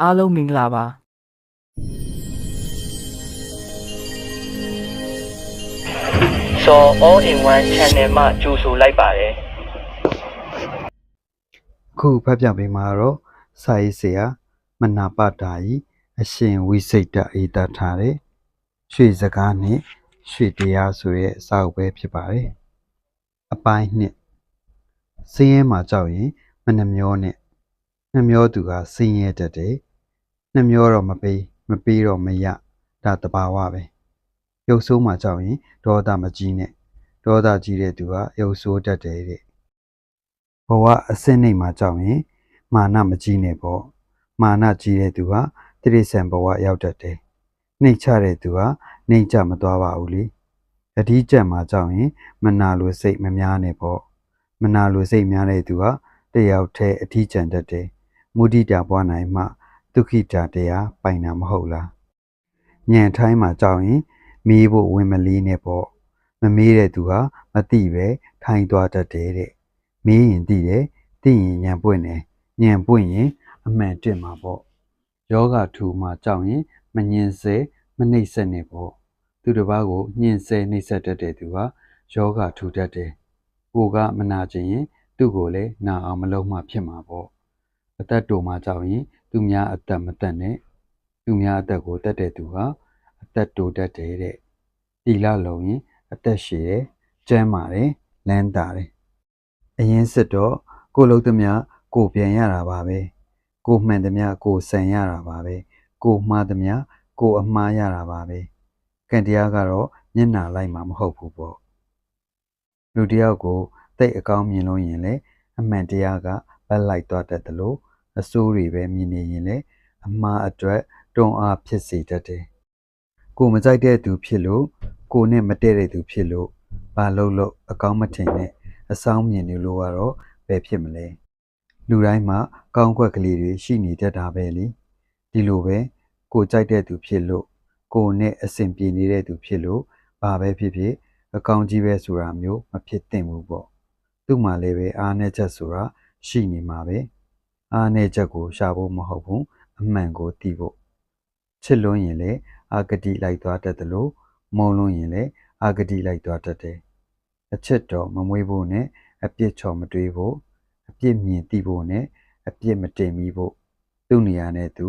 အားလုံးမင်္ဂလာပါစော all in one channel မှာကြိုဆိုလိုက်ပါတယ်ခုဖတ်ပြပေးမှာတော့စာရေးဆရာမနာပတာဤအရှင်ဝိစိတ်တအေတာထားတဲ့ရွှေစကားနဲ့ရွှေတရားဆိုတဲ့စာအုပ်ပဲဖြစ်ပါတယ်အပိုင်းနှစ်စင်းရဲမှာကြောက်ရင်မနှမျောနဲ့ နှမျောသူကစင်းရဲတတ်တယ်နှမျောတော့မပေးမပေးတော့မရဒါတဘာဝပဲရုပ်ဆိုးမှာကြောက်ရင်ဒေါသမကြီးနဲ့ဒေါသကြီးတဲ့သူကရုပ်ဆိုးတတ်တယ်တဲ့ဘဝအစစ်နှိမ်မှာကြောက်ရင်မာနမကြီးနဲ့ပေါ့မာနကြီးတဲ့သူဟာတိရိစ္ဆာန်ဘဝရောက်တတ်တယ်နှိမ်ချတဲ့သူဟာနှိမ်ချမသွားပါဘူးလေအဓိကျက်မှာကြောက်ရင်မနာလိုစိတ်မများနဲ့ပေါ့မနာလိုစိတ်များတဲ့သူဟာတယောက်တည်းအဓိကျန်တတ်တယ် မုဒိတာပွားနိုင်မှဒုက္ခိတာတရားပိုင်တာမဟုတ်လားညံထိုင်းမှာကြောက်ရင်မေးဖို့ဝင်မလေးနဲ့ပေါ့မမေးတဲ့သူဟာမသိပဲထိုင်းသွားတတ်တယ်တဲ့မင်းရင်သိတယ်သိရင်ညံပွင့်တယ်ညံပွင့်ရင်အမှန်တက်မှာပေါ့ယောဂထူမှာကြောက်ရင်မညင်စေမနှိမ့်ဆက်နဲ့ပေါ့သူတစ်ပါးကိုညင်စေနှိမ့်ဆက်တတ်တဲ့သူဟာယောဂထူတတ်တယ်ကိုကမနာချင်ရင်သူ့ကိုလည်းနာအောင်မလုပ်မှဖြစ်မှာပေါ့ အသက်တူမှာကြောက်ရင်သူများအသက်မတက်နဲ့သူများအသက်ကိုတက်တဲ့သူဟာအသက်တူတတ်တယ်တဲ့တီလာလုံးရင်အသက်ရှည်တယ်ကျန်းမာတယ်လန်းတာတယ်အရင်စစ်တော့ကိုလုံးသမျှကိုပြန်ရတာပါပဲကိုမှန်သမျှကိုဆန်ရတာပါပဲကိုမှားသမျှကိုအမှားရတာပါပဲကံတရားကတော့မျက်နှာလိုက်မှာမဟုတ်ဘူးပေါ့လူတစ်ယောက်ကိုတိတ်အကောင်းမြင်လို့ရင်လေအမှန်တရားကဘက်လိုက်သွားတတ်တယ်လို့ အစိုးတွေပဲမြင်နေရင်လေအမှားအတွက်တွန်းအားဖြစ်စေတတ်တယ်ကိုမကြိုက်တဲ့သူဖြစ်လို့ကိုနဲ့မတည့်တဲ့သူဖြစ်လို့ဘာလို့လို့အကောင်းမထင်နဲ့အဆောင်မြင်နေလို့ကတော့ဘယ်ဖြစ်မလဲလူတိုင်းမှာကောင်းကွက်ကလေးတွေရှိနေတတ်တာပဲလေဒီလိုပဲကိုကြိုက်တဲ့သူဖြစ်လို့ကိုနဲ့အဆင်ပြေနေတဲ့သူဖြစ်လို့ဘာပဲဖြစ်ဖြစ်အကောင်းကြီးပဲဆိုတာမျိုးမဖြစ်သင့်ဘူးပေါ့သူ့မှာလည်းပဲအားနဲ့ချက်ဆိုတာရှိနေမှာပဲ အားနဲ့ချက်ကိုရှာဖို့မဟုတ်ဘူးအမှန်ကိုသိဖို့ချစ်လွန်းရင်လည်းအာဂတိလိုက်သွားတတ်တယ်လို့မုန်းလွန်းရင်လည်းအာဂတိလိုက်သွားတတ်တယ်အချစ်တော်မမွေးဖို့နဲ့အပြစ်ချော်မတွေးဖို့အပြစ်မြင်သိဖို့နဲ့အပြစ်မတင်မိဖို့သူ့နေရာနဲ့သူ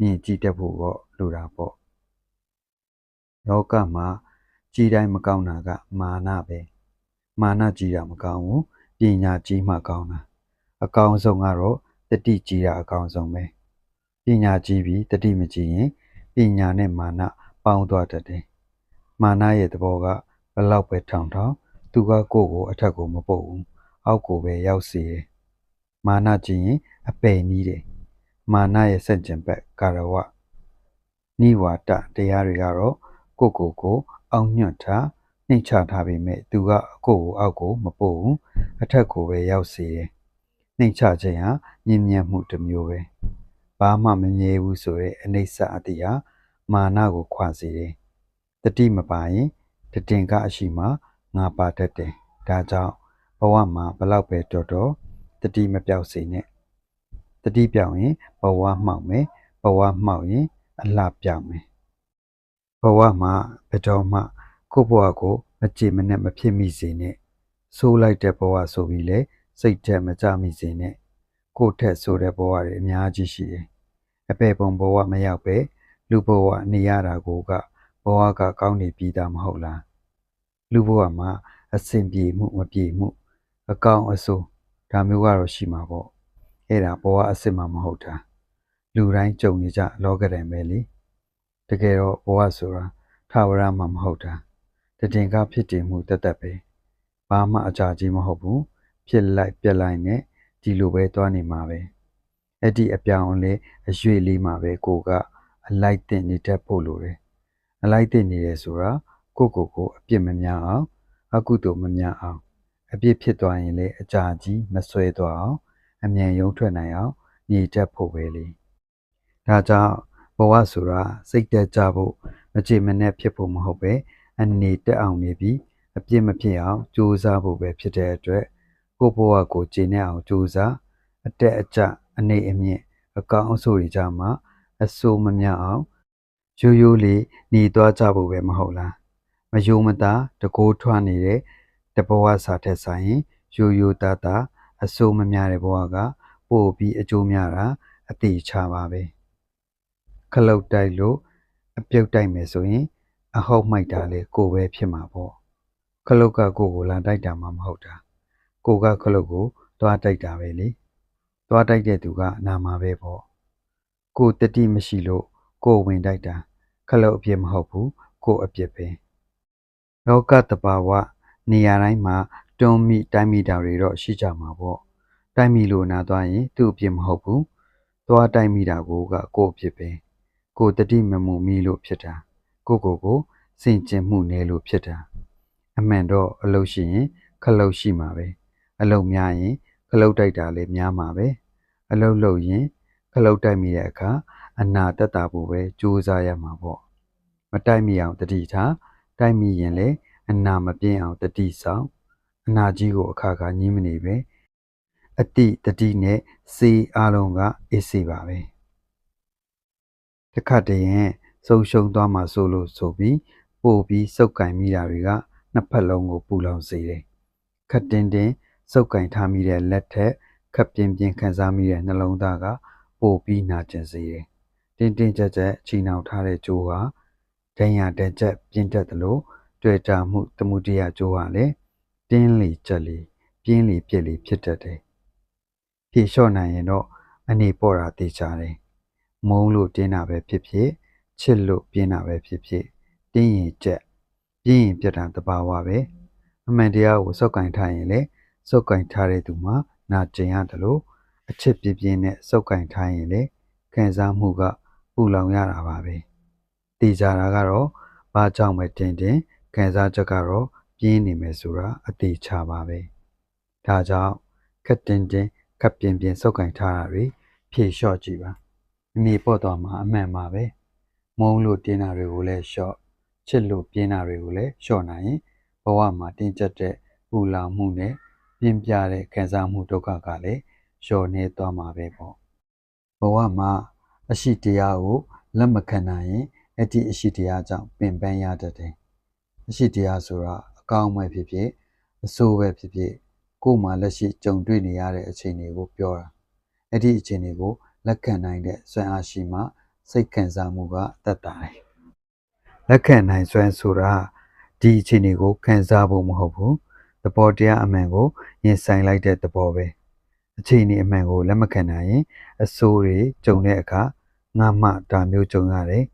မြင်ကြည့်တတ်ဖို့ပေါ့လိုတာပေါ့လောကမှာကြီးတိုင်းမကောင်းတာက မာနပဲမာနကြီးတာမကောင်းဘူးပညာကြီးမှကောင်းတာအကောင်းဆုံးကတော့ တတိကြီးတာအကောင်းဆုံးပဲပညာကြီးပြီးတတိမကြီးရင်ပညာနဲ့မာနပေါင်းသွားတတ်တယ်မာနရဲ့သဘောကဘယ်လောက်ပဲထောင်ထောင်သူကကိုယ့်ကိုအထက်ကိုမပုတ်ဘူးအောက်ကိုပဲရောက်စေတယ်မာနကြည့်ရင်အပယ်နီးတယ်မာနရဲ့စက်ကျင်ဘက်ကာရဝနိဝါဒတရားတွေကတော့ကိုယ့်ကိုယ်ကိုအောက်ညွတ်ထားနှိမ်ချထားပေမဲ့သူကကိုယ့်ကိုအောက်ကိုမပုတ်ဘူးအထက်ကိုပဲရောက်စေတယ် နှိမ်ချခြင်းဟာညင်ညံ့မှုတစ်မျိုးပဲဘာမှမမြဲဘူးဆိုရဲအနိစ္စအတ္တိဟာမာနကိုခွာစေတယ်တတိမပါရင်တတင်ကအရှိမှငါပါတတ်တယ်။ဒါကြောင့်ဘဝမှာဘလောက်ပဲတော်တော်တတိမပြောက်စေနဲ့။တတိပြောက်ရင်ဘဝမှောက်မယ်။ဘဝမှောက်ရင်အလှပြောက်မယ်။ဘဝမှာဘယ်တော့မှကိုယ့်ဘဝကိုမကြည်မနဲ့မဖြစ်မိစေနဲ့။ဆိုးလိုက်တဲ့ဘဝဆိုပြီးလေ စိတ်ထဲမကြမိစေနဲ့။ကိုယ့်ထက်ဆိုတဲ့ဘဝတွေအများကြီးရှိတယ်။အပေပုံဘဝမရောက်ပဲလူဘဝနေရတာကိုကဘဝကကောင်းနေပြီးသားမဟုတ်လား။လူဘဝမှာအဆင်ပြေမှုမပြေမှု အကောင်းအဆိုးဒါမျိုးကတော့ရှိမှာပေါ့အဲ့ဒါဘဝအစစ်မှမဟုတ်တာလူတိုင်းကြုံနေကြလောကဒဏ်ပဲလေတကယ်တော့ဘဝဆိုတာထာဝရမှမဟုတ်တာတည်င်ကဖြစ်တည်မှုတသက်ပဲဘာမှအကြကြီးမဟုတ်ဘူး ဖြစ်လိုက်ပြက်လိုက်နဲ့ဒီလိုပဲသွားနေမှာပဲအဲ့ဒီအပြောင်းအလဲအရွေ့လေးမှာပဲကိုကအလိုက်တင်နေတတ်ဖို့လိုတယ်အလိုက်တင်နေတယ်ဆိုတာကိုယ့်ကိုယ်ကိုအပြစ်မများအောင်အကုသိုလ်မများအောင်အပြစ်ဖြစ်သွားရင်လည်းအကြာကြီးမဆွဲသွားအောင်အမြန်ရုံထွက်နိုင်အောင်ညီတက်ဖို့ပဲလေဒါကြောင့်ဘဝဆိုတာစိတ်တက်ကြဖို့မကြည်မနဲ့ဖြစ်ဖို့မဟုတ်ပဲအနေတက်အောင်နေပြီးအပြစ်မဖြစ်အောင်ကြိုးစားဖို့ပဲဖြစ်တဲ့အတွက် ကိုယ့်ဘဝကိုကြည်နေအောင်ကြိုးစားအတက်အကျအနေအမြင့်အအကောင်အဆိုးတွေကြမှာအဆိုးမမြအောင်ရိုးရိုးလေးหนีသွားကြဖို့ပဲမဟုတ်လားမယုံမသားတကိုးထွားနေတဲ့တဘဝစာထက်ဆိုင်ရင်ရိုးရိုးသားသားအဆိုးမမြတဲ့ဘဝကပို့ပြီးအကျိုးများတာအတိချပါပဲခလုတ်တိုက်လို့အပြုတ်တိုက်မယ်ဆိုရင်အဟုတ်မိုက်တာလေကိုပဲဖြစ်မှာပေါ့ခလုတ်ကကိုကိုလာတိုက်တာမှမဟုတ်တာ ကိုကခလုတ်ကိုတွားတိုက်တာပဲလေတွားတိုက်တဲ့သူကနာမှာပဲပေါ့ကိုတတိမရှိလို့ကိုဝင်တိုက်တာခလုတ်အပြစ်မဟုတ်ဘူးကိုအပြစ်ပဲလောကတဘာဝနေရာတိုင်းမှာတွန်းမိတိုင်းမိတာတွေတော့ရှိကြမှာပေါ့တိုင်းမိလို့နာသွားရင်သူ့အပြစ်မဟုတ်ဘူးသွားတိုင်းမိတာကိုကကိုအပြစ်ပဲကိုတတိမမှုမိလို့ဖြစ်တာကိုကိုကိုစင်ကျင်မှုနေလို့ဖြစ်တာအမှန်တော့အလုတ်ရှိရင်ခလုတ်ရှိမှာပဲ အလုတ်များရင်ခလုတ်တိုက်တာလည်းများမှာပဲအလုတ်လုပ်ရင်ခလုတ်တိုက်မိတဲ့အခါအနာတက်တာဖို့ပဲကြိုးစားရမှာပေါ့မတိုက်မိအောင်တတိထားတိုက်မိရင်လည်းအနာမပြင်းအောင်တတိဆောင်အနာကြီးကိုအခါခါညင်းမနေပဲအတိတတိနဲ့စေးအားလုံးကအေးစေးပါပဲတစ်ခါတည်းရင်ဆုံးရှုံးသွားမှဆိုလို့ဆိုပြီးပို့ပြီးစုပ်ကင်မိတာတွေကနှစ်ဖက်လုံးကိုပူလောင်စေတယ်ခတ်တင်းတင်း စုပ်ကင်ထားမိတဲ့လက်ထက်ခပ်ပြင်းပြင်းခံစားမိတဲ့နှလုံးသားကပို့ပြီးနာကျင်စေတယ်တင်းတင်းကြပ်ကြပ်ချီနှောင်ထားတဲ့ကြိုးဟာဒဏ်ရာတကြက်ပြင်းတတ်သလိုတွေ့တာမှုတမှုတရကြိုးဟာလည်းတင်းလီကြက်လီပြင်းလီပြက်လီဖြစ်တတ်တယ်ဖြေလျှော့နိုင်ရင်တော့အနေပေါ်တာတေချာတယ်မုံလို့တင်းတာပဲဖြစ်ဖြစ်ချစ်လို့ပြင်းတာပဲဖြစ်ဖြစ်တင်းရင်ကြက်ပြင်းရင်ပြက်တာတဘာဝပဲအမှန်တရားကိုစောက်ကင်ထားရင်လေ စောက်ကင်ထားတဲ့သူမှာနာကျင်ရတယ်လို့အချစ်ပြင်းပြင်းနဲ့စောက်ကင်ထားရင်လေခံစားမှုကပူလောင်ရတာပါပဲတည်ကြတာကတော့ဘာကြောင့်ပဲတင်တင်ခံစားချက်ကတော့ပြင်းနေမယ်ဆိုတာအသေးချပါပဲဒါကြောင့်ခက်တင်တင်ခက်ပြင်းပြင်းစောက်ကင်ထားတာတွေဖြေလျှော့ကြည့်ပါအနေပေါ့သွားမှာအမှန်ပါပဲမုံလို့တင်းတာတွေကိုလည်းလျှော့ချစ်လို့ပြင်းတာတွေကိုလည်းလျှော့နိုင်ရင်ဘဝမှာတင်းကျပ်တဲ့ပူလောင်မှုနဲ့ ပြင်းပြတဲ့ခံစားမှုဒုက္ခကလည်းလျှော့နေသွားမှာပဲပေါ့ဘဝမှာအရှိတရားကိုလက်မခံနိုင်ရင်အဲ့ဒီအရှိတရားကြောင့်ပင်ပန်းရတတ်တယ်အရှိတရားဆိုတာအကောင်းပဲဖြစ်ဖြစ်အဆိုးပဲဖြစ်ဖြစ်ကိုယ်မှာလက်ရှိကြုံတွေ့နေရတဲ့အခြေအနေကိုပြောတာအဲ့ဒီအခြေအနေကိုလက်ခံနိုင်တဲ့စွမ်းအားရှိမှစိတ်ခံစားမှုကတက်တာတယ်လက်ခံနိုင်စွမ်းဆိုတာဒီအခြေအနေကိုခံစားဖို့မဟုတ်ဘူး သဘောတရားအမှန်ကိုရင်ဆိုင်လိုက်တဲ့သဘောပဲအခြေအနေအမှန်ကိုလက်မခံနိုင်ရင်အဆိုးတွေကြုံတဲ့အခါငါမှဒါမျိုးကြုံရတယ်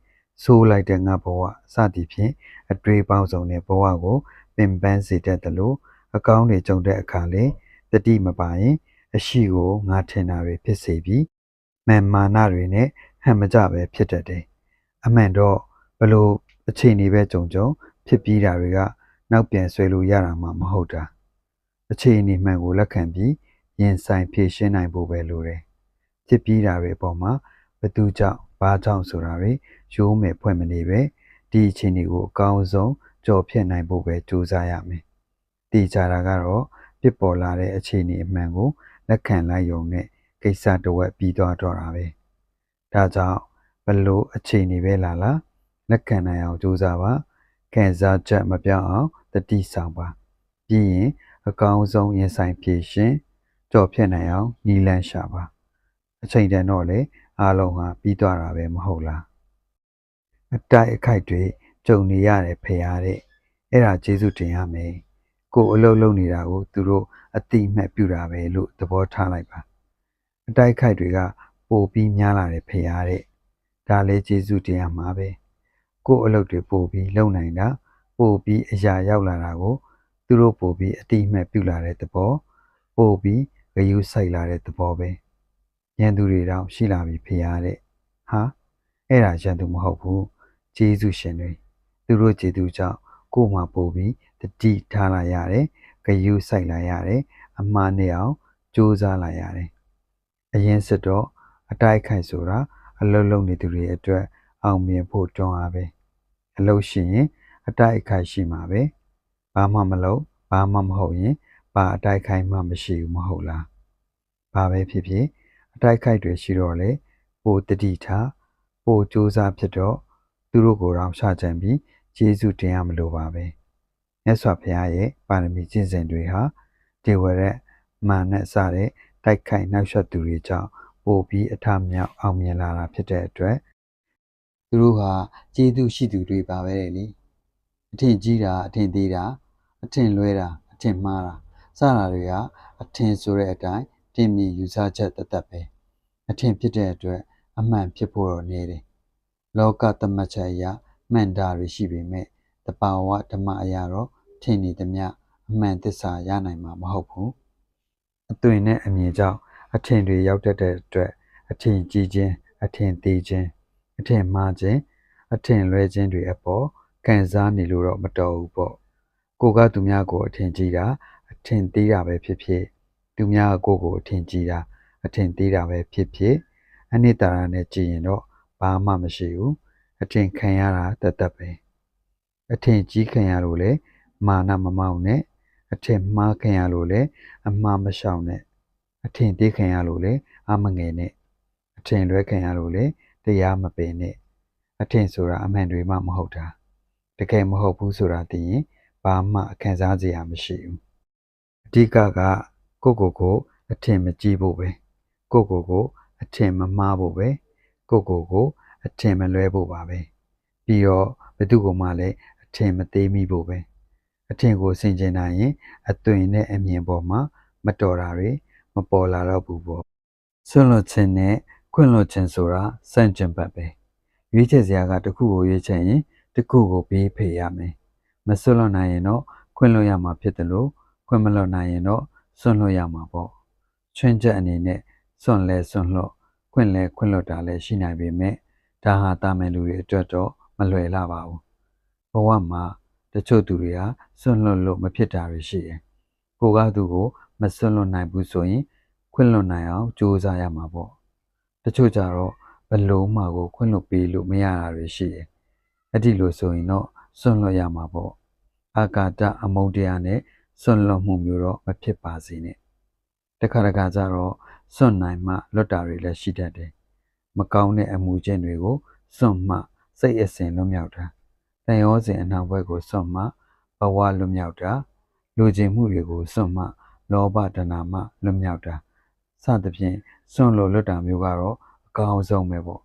ဆိုးလိုက်တဲ့ငါဘဝစသည်ဖြင့်အတွေ့အပေါင်းစုံတဲ့ဘဝကိုပင်ပန်းစေတတ်တယ်လို့အကောင်းတွေကြုံတဲ့အခါလေတတိမပါရင်အရှိကိုငါထင်တာတွေဖြစ်စေပြီးမန်မာနတွေနဲ့ဟန်မကြပဲဖြစ်တတ်တယ်အမှန်တော့ဘလို့အခြေအနေပဲကြုံကြုံဖြစ်ပြီးတာတွေက နောက်ပြန်ဆွဲလို့ရတာမှမဟုတ်တာအခြေအနေမှန်ကိုလက်ခံပြီးရင်ဆိုင်ဖြေရှင်းနိုင်ဖို့ပဲလိုတယ်ဖြစ်ပြီးတာတွေအပေါ်မှာဘသူကြောင့်ဘာကြောင့်ဆိုတာတွေရိုးမယ်ဖွဲ့မနေပဲဒီအခြေအနေကိုအကောင်းဆုံးကြော်ဖြတ်နိုင်ဖို့ပဲကြိုးစားရမယ်တည်ကြတာကတော့ပြစ်ပေါ်လာတဲ့အခြေအနေအမှန်ကိုလက်ခံလိုက်ရုံနဲ့ကိစ္စတဝက်ပြီးသွားတော့တာပဲဒါကြောင့်ဘလို့အခြေအနေပဲလာလာလက်ခံနိုင်အောင်ကြိုးစားပါ ခံစားချက်မပြောင်းအောင်တတိဆောင်ပါပြီးရင်အကောင်းဆုံးရင်ဆိုင်ဖြည့်ရှင်ကြော်ဖြတ်နိုင်အောင်နီလန်းရှာပါအချိန်တန်တော့လေအားလုံးဟာပြီးသွားတာပဲမဟုတ်လားအတိုက်အခိုက်တွေကြုံနေရတယ်ဖေရတဲ့အဲ့ဒါကျေးဇူးတင်ရမယ်ကိုယ်အလုပ်လုပ်နေတာကိုသူတို့အတိအမှတ်ပြုတာပဲလို့သဘောထားလိုက်ပါအတိုက်အခိုက်တွေကပိုပြီးများလာတယ်ဖေရတဲ့ဒါလည်းကျေးဇူးတင်ရမှာပဲ ကိုယ်အလုပ်တွေပိုပြီးလုပ်နိုင်တာပိုပြီးအရာရောက်လာတာကိုသူတို့ပိုပြီးအတိအမှတ်ပြုလာတဲ့သဘောပိုပြီးဂယုစိုက်လာတဲ့သဘောပဲရန်သူတွေတောင်ရှိလာပြီဖေရတဲ့ဟာအဲ့ဒါရန်သူမဟုတ်ဘူးဂျေဇုရှင်တွေသူတို့ဂျေဇုကြောင့်ကိုယ်မှာပို့ပြီးတတိထားလာရတယ်ဂယုစိုက်လာရတယ်အမှားနဲ့အောင်ကြိုးစားလာရတယ်အရင်စစ်တော့အတိုက်ခိုက်ဆိုတာအလုံးလုံးနေသူတွေအတွက်အောင်မြင်ဖို့တွန်းအားပဲ အလို့ရှိရင်အတိုက်ခိုက်ရှိမှာပဲဘာမှမလုပ်ဘာမှမဟုတ်ရင်ဘာအတိုက်ခိုက်မှမရှိဘူးမဟုတ်လားဘာပဲဖြစ်ဖြစ်အတိုက်ခိုက်တွေရှိတော့လေပိုတတိထားပိုစူးစားဖြစ်တော့သူတို့ကိုယ်တော်ရှာချင်ပြီးကျေးဇူးတင်ရမလို့ပါပဲမြတ်စွာဘုရားရဲ့ပါရမီကျင့်စဉ်တွေဟာဒေဝရက်မာနဲ့စတဲ့တိုက်ခိုက်နှောက်ယှက်သူတွေကြောင့်ပိုပြီးအထမြောက်အောင်မြင်လာတာဖြစ်တဲ့အတွက် သူတို့ဟာကျေးဇူးရှိသူတွေပါပဲလေအထင်ကြီးတာအထင်သေးတာအထင်လွဲတာအထင်မှားတာစတာတွေကအထင်ဆိုတဲ့အတိုင်းတင်မြင်ယူဆချက်တသက်ပဲအထင်ဖြစ်တဲ့အတွက်အမှန်ဖြစ်ဖို့တော့နေတယ်လောကတမတ်ချက်အရမှန်တာတွေရှိပေမဲ့တဘာဝဓမ္မအရာတော့ထင်နေသမျှအမှန်သစ္စာရနိုင်မှာမဟုတ်ဘူးအသွင်နဲ့အမြင်ကြောင့်အထင်တွေရောက်တတ်တဲ့အတွက်အထင်ကြီးခြင်းအထင်သေးခြင်း အထင်မှားခြင်းအထင်လွဲခြင်းတွေအပေါ်ခံစားနေလို့တော့မတော်ဘူးပေါ့ကိုကသူများကိုအထင်ကြီးတာအထင်သေးတာပဲဖြစ်ဖြစ်သူများကကိုယ့်ကိုအထင်ကြီးတာအထင်သေးတာပဲဖြစ်ဖြစ်အနိတ္တရာနဲ့ကြည်ရင်တော့ဘာမှမရှိဘူးအထင်ခံရတာတသက်ပဲအထင်ကြီးခံရလို့လေမာနမမောက်နဲ့အထင်မှားခံရလို့လေအမှားမရှောင်နဲ့အထင်သေးခံရလို့လေအမငယ်နဲ့အထင်လွဲခံရလို့လေ တရားမပင်နဲ့အထင်ဆိုတာအမှန်တွေမှမဟုတ်တာတကယ်မဟုတ်ဘူးဆိုတာသိရင်ဘာမှခံစားစရာမရှိဘူးအဓိကကကိုယ့်ကိုယ်ကိုအထင်မကြီးဖို့ပဲကိုယ့်ကိုယ်ကိုအထင်မမှားဖို့ပဲကိုယ့်ကိုယ်ကိုအထင်မလွဲဖို့ပါပဲပြီးတော့ဘယ်သူကမှလည်းအထင်မသေးမိဖို့ပဲအထင်ကိုဆင်ခြင်နိုင်ရင်အသွင်နဲ့အမြင်ပေါ်မှာမတော်တာတွေမပေါ်လာတော့ဘူးပေါ့ဆွလွတ်ခြင်းနဲ့ ခွင့်လွတ်ခြင်းဆိုတာစန့်ကျင်ဘက်ပဲရွေးချယ်စရာကတစ်ခုကိုရွေးချယ်ရင်တစ်ခုကိုဘေးဖေရမယ်မဆွလွတ်နိုင်ရင်တော့ခွင့်လွတ်ရမှာဖြစ်တယ်လို့ခွင့်မလွတ်နိုင်ရင်တော့ဆွလွတ်ရမှာပေါ့ချွင်းချက်အနေနဲ့စွန့်လဲစွန့်လွတ်ခွင့်လဲခွင့်လွတ်တာလည်းရှိနိုင်ပေမဲ့ဒါဟာတာမန်လူတွေအတွက်တော့မလွယ်လာပါဘူးဘဝမှာတချို့သူတွေဟာစွန့်လွတ်လို့မဖြစ်တာတွေရှိတယ်ကိုကသူကိုမစွန့်လွတ်နိုင်ဘူးဆိုရင်ခွင့်လွတ်နိုင်အောင်ကြိုးစားရမှာပေါ့ တချို့ကြတော့ဘလုံးမှာကိုခွင့်လွတ်ပေးလို့မရတာတွေရှိတယ်အဲ့ဒီလိုဆိုရင်တော့စွန့်လွတ်ရမှာပေါ့အာကာတအမုန်းတရားနဲ့စွန့်လွတ်မှုမျိုးတော့မဖြစ်ပါစေနဲ့တခါတခါကျတော့စွန့်နိုင်မှလွတ်တာတွေလည်းရှိတတ်တယ်မကောင်းတဲ့အမှုချင်းတွေကိုစွန့်မှစိတ်အစဉ်လွတ်မြောက်တာတန်ရောစဉ်အနောက်ဘက်ကိုစွန့်မှဘဝလွတ်မြောက်တာလူကျင်မှုတွေကိုစွန့်မှလောဘတဏမှလွတ်မြောက်တာ စသဖြင့်စွန့်လို့လွတ်တာမျိုးကတော့အကောင်းဆုံးပဲပေါ့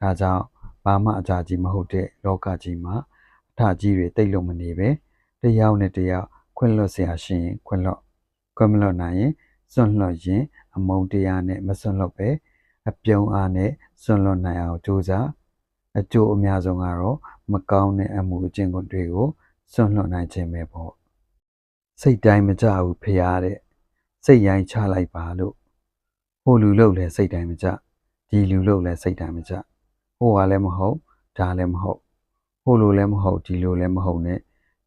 ဒါကြောင့်ဘာမှအကြကြီးမဟုတ်တဲ့လောကကြီးမှာအထကြီးတွေတိတ်လို့မနေပဲတယောက်နဲ့တယောက်ခွင့်လွတ်เสียရှင်ရင်ခွင့်လွတ်ခွင့်မလွတ်နိုင်ရင်စွန့်လွတ်ရင်အမုန်းတရားနဲ့မစွန့်လွတ်ပဲအပြုံးအားနဲ့စွန့်လွတ်နိုင်အောင်ကြိုးစားအကျိုးအများဆုံးကတော့မကောင်းတဲ့အမှုအကျင့်တွေကိုစွန့်လွတ်နိုင်ခြင်းပဲပေါ့စိတ်တိုင်းမကြဘူးဖရားတဲ့စိတ်ရိုင်းချလိုက်ပါလို့ ဟိုလူလို့လဲစိတ်တိုင်းမကြဒီလူလို့လဲစိတ်တိုင်းမကြဟိုကလည်းမဟုတ်ဒါလည်းမဟုတ်ဟိုလိုလည်းမဟုတ်ဒီလိုလည်းမဟုတ်နဲ့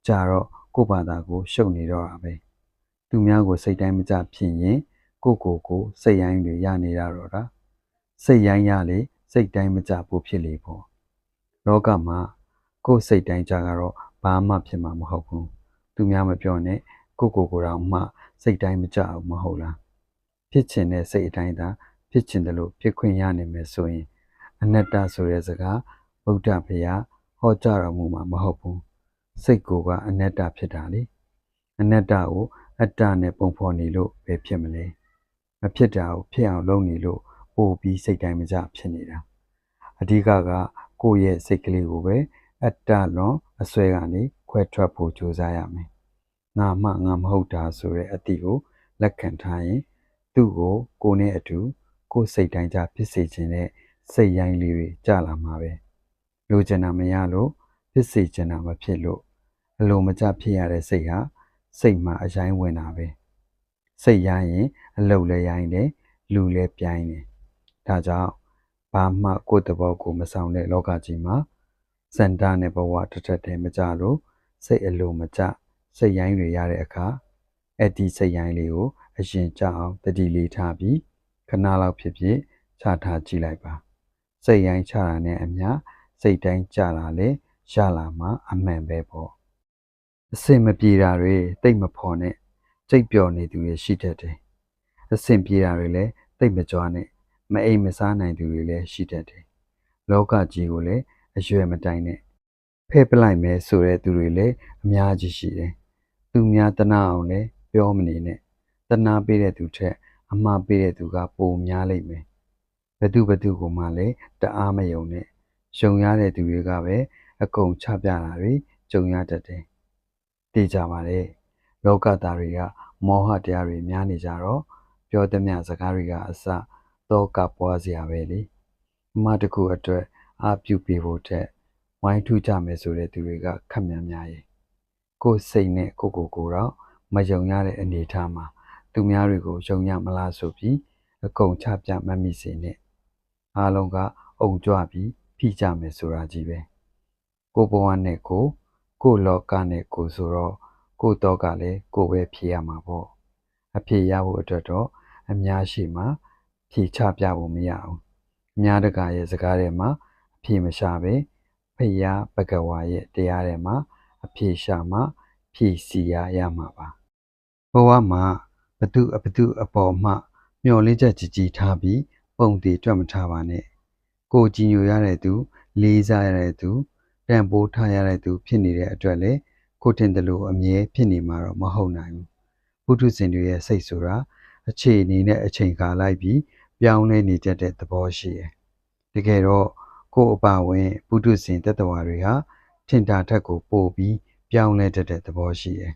ကြာတော့ကိုယ့်ဘာသာကိုရှုပ်နေတော့တာပဲသူများကိုစိတ်တိုင်းမကြဖြစ်ရင်ကိုကိုကိုစိတ်ရိုင်းတွေရနေရတော့တာစိတ်ရိုင်းရလေစိတ်တိုင်းမကြဖို့ဖြစ်လေပေါ့လောကမှာကိုယ်စိတ်တိုင်းကြကတော့ဘာမှဖြစ်မှာမဟုတ်ဘူးသူများမပြောနဲ့ကိုကိုကိုတော့မှစိတ်တိုင်းမကြဘူးမဟုတ်လား ဖြစ်ချင်တဲ့စိတ်အတိုင်းသာဖြစ်ချင်တယ်လို့ဖြစ်ခွင့်ရနိုင်မယ်ဆိုရင် အနတ္တဆိုတဲ့စကားဗုဒ္ဓဘုရားဟောကြားတော်မူမှာမဟုတ်ဘူးစိတ်ကိုကအနတ္တဖြစ်တာလေအနတ္တကိုအတ္တနဲ့ပုံဖော်နေလို့ပဲဖြစ်မလဲမဖြစ်တာကိုဖြစ်အောင်လုပ်နေလို့ပို့ပြီးစိတ်တိုင်းမကြဖြစ်နေတာအဓိကကကိုယ့်ရဲ့စိတ်ကလေးကိုပဲအတ္တလွန်အစွဲကနေခွဲထွက်ဖို့ကြိုးစားရမယ်ငါမှငါမဟုတ်တာဆိုတဲ့အတိကိုလက်ခံထားရင် သူ့ကိုကိုယ်နဲ့အတူကိုယ်စိတ်တိုင်းကြဖြစ်စေခြင်းနဲ့စိတ်ရိုင်းလေးတွေကြလာမှာပဲလိုချင်တာမရလို့ဖြစ်စေချင်တာမဖြစ်လို့အလိုမကျဖြစ်ရတဲ့စိတ်ဟာစိတ်မှာအရင်ဝင်တာပဲစိတ်ရိုင်းရင်အလုတ်လည်းရိုင်းတယ်လူလည်းပြိုင်းတယ်ဒါကြောင့်ဘာမှကိုယ့်တဘောကိုမဆောင်တဲ့လောကကြီးမှာစန္ဒနဲ့ဘဝတစ်ထက်တည်းမကြလို့စိတ်အလိုမကျစိတ်ရိုင်းတွေရတဲ့အခါအဲ့ဒီစိတ်ရိုင်းလေးကို အရင်ကြအောင်တတိလေးထားပြီးခဏလောက်ဖြစ်ဖြစ်ချထားကြည့်လိုက်ပါစိတ်ရိုင်းချတာနဲ့အမျှစိတ်တိုင်းကြလာလေရလာမှအမှန်ပဲပေါ့အစင်မပြေတာတွေတိတ်မဖော်နဲ့စိတ်ပျော်နေသူတွေရှိတတ်တယ်အစင်ပြေတာတွေလည်းတိတ်မကြွားနဲ့မအိမ်မစားနိုင်သူတွေလည်းရှိတတ်တယ်လောကကြီးကိုလည်းအရွယ်မတိုင်နဲ့ဖဲ့ပလိုက်မယ်ဆိုတဲ့သူတွေလည်းအများကြီးရှိတယ်သူများတနာအောင်လည်းပြောမနေနဲ့ တနာပေးတဲ့သူထက် အမှားပေးတဲ့သူက ပိုများလိမ့်မယ်ဘသူဘသူကိုမှလည်းတအားမယုံနဲ့ရှုံရတဲ့သူတွေကပဲအကုန်ချပြတာတွေကြုံရတတ်တယ်သိကြပါလေလောကသားတွေကမောဟတရားတွေများနေကြတော့ပြောသမျှစကားတွေကအစတော့ကပွားစရာပဲလေအမှားတစ်ခုအတွက်အာပြုပေးဖို့ထက်ဝိုင်းထူးကြမယ်ဆိုတဲ့သူတွေကခက်များများရဲ့ကိုယ်စိတ်နဲ့ကိုယ့်ကိုယ်ကိုယ်တော့မယုံရတဲ့အနေအထားမှာ သူများတွေကိုယုံရမလားဆိုပြီးအကုန်ချပြမှတ်မိစေနဲ့အားလုံးကအုံကြွပြီးဖိကြမယ်ဆိုတာကြီးပဲကိုယ်ဘဝနဲ့ကိုယ်ကိုယ်လောကနဲ့ကိုယ်ဆိုတော့ကိုယ်တော့ကလည်းကိုယ်ပဲဖြေရမှာပေါ့အဖြေရဖို့အတွက်တော့အများရှိမှဖြေချပြဖို့မရဘူးအများတကာရဲ့စကားထဲမှာအဖြေမရှာပဲဖယားဘဂဝါရဲ့တရားထဲမှာအဖြေရှာမှဖြေစီရရမှာပါဘဝမှာ ဘသူအဘသူအပေါ်မှမျောလင်းချက်ကြီးကြီးထားပြီးပုံတည်တွက်မထားပါနဲ့ကိုယ်ကြည်ညိုရတဲ့သူ လေးစားရတဲ့သူတန်ဖိုးထားရတဲ့သူဖြစ်နေတဲ့အတွက်လေကိုယ်တင်တယ်လို့အမြဲဖြစ်နေမှာတော့မဟုတ်နိုင်ဘူးဘုဒ္ဓဇင်တွေရဲ့စိတ်ဆိုတာအခြေအနေနဲ့အချိန်ခါလိုက်ပြီးပြောင်းလဲနေတတ်တဲ့သဘောရှိတယ်တကယ်တော့ကိုယ်အပါဝင်ဘုဒ္ဓဇင်တတ္တဝါတွေဟာထင်တာထက်ကိုပိုပြီးပြောင်းလဲတတ်တဲ့သဘောရှိတယ်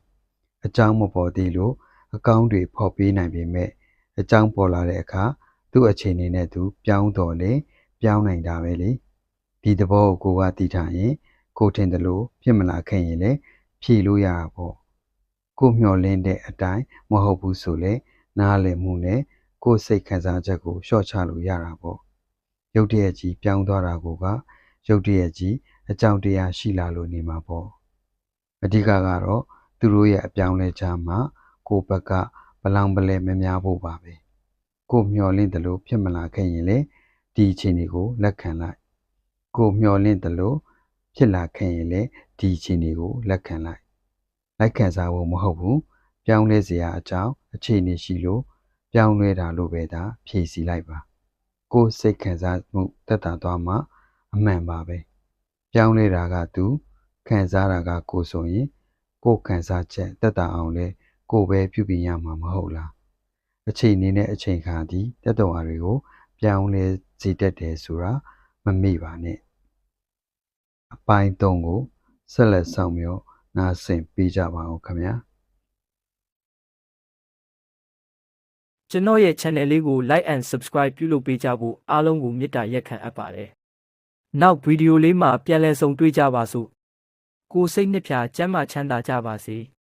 အကြောင်းမပေါ်သေးလို့ အကောင်းတွေဖော်ပေးနိုင်ပေမဲ့အကြောင်းပေါ်လာတဲ့အခါသူ့အခြေအနေနဲ့သူပြောင်းတော်လေပြောင်းနိုင်တာပဲလေဒီသဘောကိုကိုကသိထားရင်ကိုထင်တယ်လို့ဖြစ်မလာခဲ့ရင်လည်းဖြေလို့ရတာပေါ့ကိုမျှော်လင့်တဲ့အတိုင်းမဟုတ်ဘူးဆိုလေနားလည်မှုနဲ့ကိုယ်စိတ်ခံစားချက်ကိုလျှော့ချလို့ရတာပေါ့ရုတ်တရက်ကြီးပြောင်းသွားတာကိုကရုတ်တရက်ကြီးအကြောင်းတရားရှိလာလို့နေမှာပေါ့အဓိကကတော့သူတို့ရဲ့အပြောင်းလဲချမှာ ကိုယ့်ဘက်ကဘလောင်ပလဲမများဖို့ပါပဲကိုမျှော်လင့်တယ်လို့ဖြစ်မလာခဲ့ရင်လေဒီအခြေအနေကိုလက်ခံလိုက်ကိုမျှော်လင့်တယ်လို့ဖြစ်လာခဲ့ရင်လေဒီအခြေအနေကိုလက်ခံလိုက်လက်ခံစားဖို့မဟုတ်ဘူးပြောင်းလဲစရာအကြောင်းအခြေအနေရှိလို့ပြောင်းလဲတာလို့ပဲဒါဖြည့်ဆည်းလိုက်ပါကိုယ်စိတ်ခံစားမှုတက်တာသွားမှအမှန်ပါပဲပြောင်းလဲတာကသူခံစားတာကကိုယ်ဆိုရင်ကိုယ်ခံစားချက်တက်တာအောင်လဲ ကိုယ်ပဲပြုပြင်ရမှာမဟုတ်လားအချိန်နေနဲ့အချိန်ခါဒီတက်တော်အားတွေကိုပြောင်းလဲစေတတ်တယ်ဆိုတာမမေ့ပါနဲ့အပိုင်း၃ကိုဆက်လက်ဆောင်မြောနားဆင်ပေးကြပါဦးခင်ဗျာကျွန်တော်ရဲ့ channel လေးကို like and subscribe ပြုလုပ်ပေးကြဖို့အားလုံးကိုမေတ္တာရက်ခံအပ်ပါတယ်။နောက်ဗီဒီယိုလေးမှာပြန်လည်ဆုံတွေ့ကြပါစို့။ကိုယ်စိတ်နှစ်ဖြာကျမ်းမာချမ်းသာကြပါစေ။